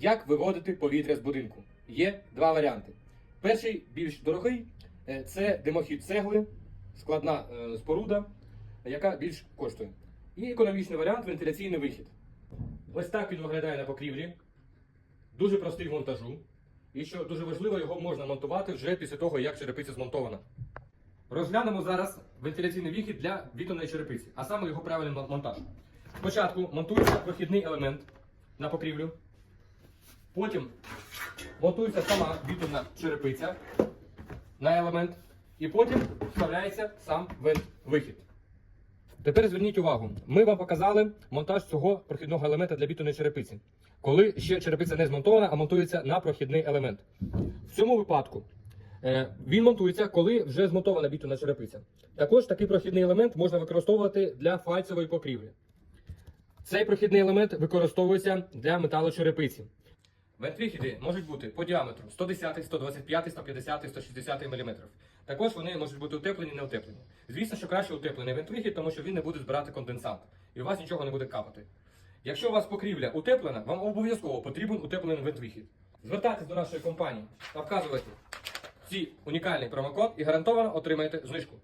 Як виводити повітря з будинку? Є два варіанти. Перший більш дорогий е, це димохід цегли, складна е, споруда, яка більш коштує. І економічний варіант вентиляційний вихід. Ось так він виглядає на покрівлі. Дуже простий в монтажу. І що дуже важливо, його можна монтувати вже після того, як черепиця змонтована. Розглянемо зараз вентиляційний вихід для бітонної черепиці, а саме його правильний монтаж. Спочатку монтується прохідний елемент на покрівлю. Потім монтується сама бітонна черепиця на елемент. І потім вставляється сам вент-вихід. Тепер зверніть увагу, ми вам показали монтаж цього прохідного елемента для бітонної черепиці. Коли ще черепиця не змонтована, а монтується на прохідний елемент. В цьому випадку е, він монтується, коли вже змонтована бітонна черепиця. Також такий прохідний елемент можна використовувати для фальцевої покрівлі. Цей прохідний елемент використовується для металочерепиці. Вентвіхіди можуть бути по діаметру 110, 125, 150, 160 мм. Також вони можуть бути утеплені не утеплені. Звісно, що краще утеплений вентвіхід, тому що він не буде збирати конденсат і у вас нічого не буде капати. Якщо у вас покрівля утеплена, вам обов'язково потрібен утеплений вентвіхід. Звертайтесь до нашої компанії та вказуйте ці унікальний промокод і гарантовано отримаєте знижку.